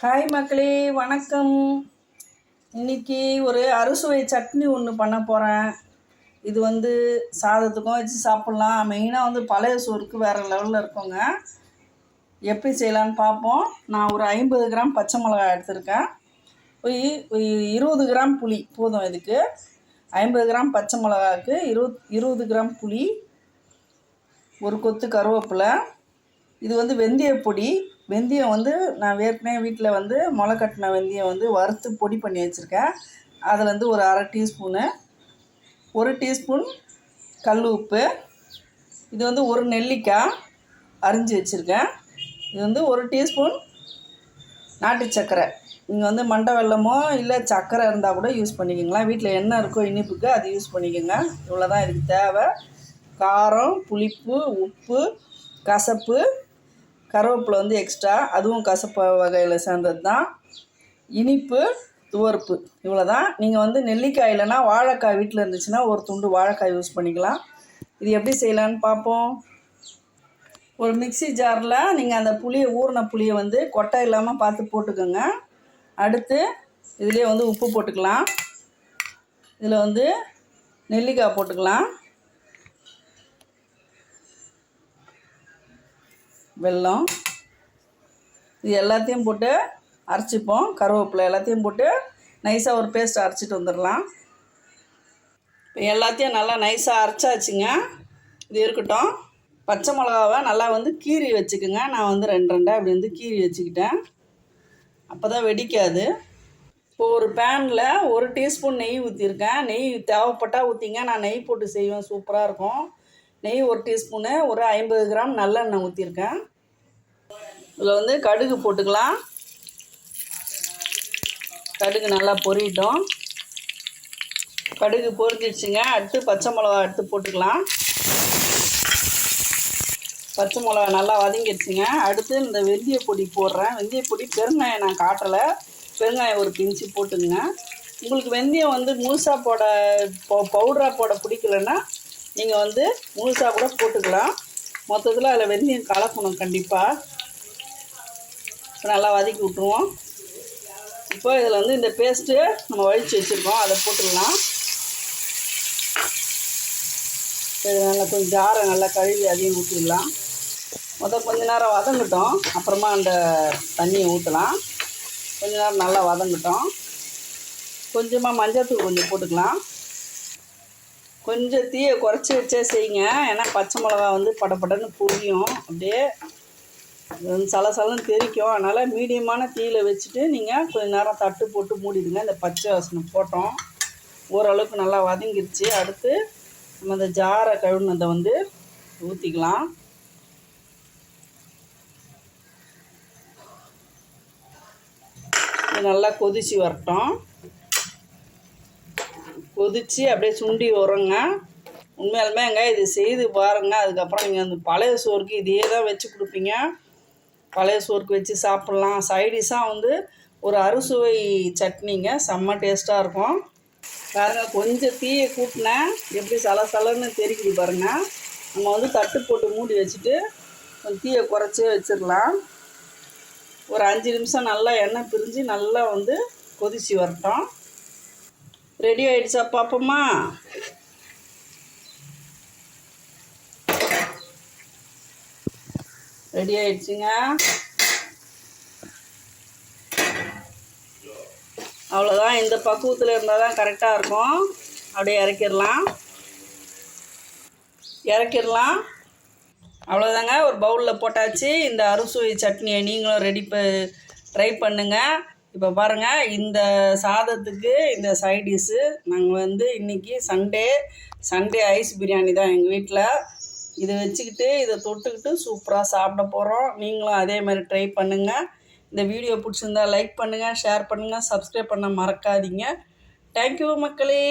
Hi மக்களே வணக்கம். இன்னைக்கு ஒரு அறுசுவை சட்னி ஒன்று பண்ண போகிறேன் இது வந்து சாதத்துக்கும் வச்சு சாப்பிட்லாம். மெயினாக வந்து பழைய சோறுக்கு வேறு லெவலில் இருக்குங்க. எப்படி செய்யலான்னு பார்ப்போம். நான் ஒரு ஐம்பது கிராம் பச்சை மிளகாய் எடுத்திருக்கேன். இருபது கிராம் புளி போதும் இதுக்கு. ஐம்பது கிராம் பச்சை மிளகாய்க்கு இருபத் இருபது கிராம் புளி ஒரு கொத்து கருவேப்பிலை. இது வந்து வெந்தய பொடி வெந்தயம் வந்து நான் ஏற்கனவே வீட்டில் வந்து முளை கட்டின வெந்தயம் வந்து வறுத்து பொடி பண்ணி வச்சுருக்கேன். அதில் வந்து ஒரு அரை டீஸ்பூனு ஒரு டீஸ்பூன் கல் உப்பு இது வந்து ஒரு நெல்லிக்காய் அரிஞ்சு வச்சுருக்கேன். இது வந்து ஒரு டீஸ்பூன் நாட்டு சர்க்கரை. நீங்கள் வந்து மண்டை வெல்லமோ இல்லை சர்க்கரை இருந்தால் கூட யூஸ் பண்ணிக்கோங்களா வீட்டில் என்ன இருக்கோ இனிப்புக்கு அது யூஸ் பண்ணிக்கோங்க. இவ்வளோ தான் இதுக்கு தேவை. காரம் புளிப்பு உப்பு கசப்பு கருவேப்பிலை வந்து எக்ஸ்ட்ரா அதுவும் கசப்பு வகையில் சேர்ந்தது தான் இனிப்பு துவர்ப்பு இவ்வளோ தான் நீங்கள் வந்து நெல்லிக்காய் இல்லைன்னா வாழைக்காய் வீட்டில் இருந்துச்சுன்னா ஒரு துண்டு வாழைக்காய் யூஸ் பண்ணிக்கலாம். இது எப்படி செய்யலான்னு பார்ப்போம். ஒரு மிக்ஸி ஜாரில் நீங்கள் அந்த புளியை ஊறின புளியை வந்து கொட்டை இல்லாமல் பார்த்து போட்டுக்கோங்க. அடுத்து இதுலேயே வந்து உப்பு போட்டுக்கலாம். இதில் வந்து நெல்லிக்காய் போட்டுக்கலாம். வெல்லம் இது எல்லாத்தையும் போட்டு அரைச்சிப்போம். கருவேப்பிலை எல்லாத்தையும் போட்டு நைஸாக ஒரு பேஸ்ட் அரைச்சிட்டு வந்துடலாம். இப்போ எல்லாத்தையும் நல்லா நைஸாக அரைச்சாச்சுங்க. இது இருக்கட்டும். பச்சை மிளகாவை நல்லா வந்து கீறி வச்சுக்கோங்க. நான் வந்து ரெண்டு ரெண்டாக அப்படி வந்து கீறி வச்சுக்கிட்டேன். அப்போ தான் வெடிக்காது. இப்போ ஒரு பேனில் ஒரு டீஸ்பூன் நெய் ஊற்றிருக்கேன் நெய் தேவைப்பட்டால் ஊற்றிங்க நான் நெய் போட்டு செய்வேன். சூப்பராக இருக்கும். நெய் ஒரு டீஸ்பூனு ஒரு ஐம்பது கிராம் நல்லெண்ணெய் ஊற்றிருக்கேன் இதில் வந்து கடுகு போட்டுக்கலாம். கடுகு நல்லா பொரியட்டும் கடுகு பொரிஞ்சிடுச்சுங்க அடுத்து பச்சை மிளகா எடுத்து போட்டுக்கலாம். பச்சை மிளகா நல்லா வதங்கிடுச்சுங்க அடுத்து இந்த வெந்தய பொடி போடுறேன். வெந்தய பொடி பெருங்காயம் நான் காட்டலை. பெருங்காயம் ஒரு பிஞ்சு போட்டுங்க. உங்களுக்கு வெந்தயம் வந்து முழுசாக போட பவுடராக போட பிடிக்கலன்னா நீங்கள் வந்து முழுசாக கூட போட்டுக்கலாம். மொத்தத்தில் அதில் வெந்தயம் கலக்கணும் கண்டிப்பாக இப்போ நல்லா வதக்கி விட்ருவோம் இப்போ இதில் வந்து இந்த பேஸ்ட்டு நம்ம வழித்து வச்சுருக்கோம். அதை போட்டுடலாம். இது நல்லா கொஞ்சம் ஜாரை நல்லா கழுவி அதையும் ஊற்றிடலாம் மொதல் கொஞ்ச நேரம் வதங்கட்டும். அப்புறமா அந்த தண்ணியை ஊற்றலாம் கொஞ்ச நேரம் நல்லா வதங்கட்டும். கொஞ்சமாக மஞ்சள்தூள் கொஞ்சம் போட்டுக்கலாம். கொஞ்சம் தீயை குறைச்சி வச்சே செய்யுங்க. ஏன்னா பச்சை மிளகா வந்து படப்படன்னு புரியும் அப்படியே சலசலன்னு தெரிக்கும். அதனால் மீடியமான தீயில் வச்சுட்டு நீங்கள் கொஞ்சம் நேரம் தட்டு போட்டு மூடிடுங்க. இந்த பச்சை வாசனை போட்டோம். ஓரளவுக்கு நல்லா வதங்கிருச்சு. அடுத்து நம்ம இந்த ஜாரை கழுவுனதை வந்து ஊற்றிக்கலாம் நல்லா கொதிச்சு வரட்டும். கொதித்து அப்படியே சுண்டி வருங்க உண்மையாலுமேங்க இது செய்து பாருங்கள் அதுக்கப்புறம் நீங்கள் அந்த பழைய சோறுக்கு இதே தான் வச்சு கொடுப்பீங்க. பழைய சோறுக்கு வச்சு சாப்பிட்லாம். சைடிஷாக வந்து ஒரு அறுசுவை சட்னிங்க. செம்ம டேஸ்ட்டாக இருக்கும். பாருங்கள் கொஞ்சம் தீயை கூட்டினேன். எப்படி சலசலன்னு தெரிக்குது பாருங்கள் நம்ம வந்து தட்டு போட்டு மூடி வச்சுட்டு கொஞ்சம் தீயை குறைச்சே வச்சிடலாம். ஒரு அஞ்சு நிமிஷம் நல்லா எண்ணெய் பிரிஞ்சு நல்லா வந்து கொதிச்சு வரட்டும். ரெடி ஆயிடுச்சா பார்ப்போமா ரெடி ஆயிடுச்சுங்க. அவ்வளோதான் இந்த பக்குவத்தில் இருந்தால் தான் கரெக்டாக இருக்கும். அப்படியே இறக்கிடலாம். இறக்கிடலாம். அவ்வளோதாங்க ஒரு பவுலில் போட்டாச்சு. இந்த அறுசுவை சட்னியை நீங்களும் ரெடி ப ட்ரை பண்ணுங்கள் இப்போ பாருங்கள் இந்த சாதத்துக்கு இந்த சைடிஷ்ஷு நாங்கள் வந்து இன்றைக்கி சண்டே சண்டே ஐஸ் பிரியாணி தான் எங்கள் வீட்டில் இதை வச்சுக்கிட்டு இதை தொட்டுக்கிட்டு சூப்பராக சாப்பிட போகிறோம் நீங்களும் அதே மாதிரி ட்ரை பண்ணுங்கள் இந்த வீடியோ பிடிச்சிருந்தா லைக் பண்ணுங்கள் ஷேர் பண்ணுங்கள் சப்ஸ்கிரைப் பண்ண மறக்காதீங்க. தேங்க்யூ மக்களே.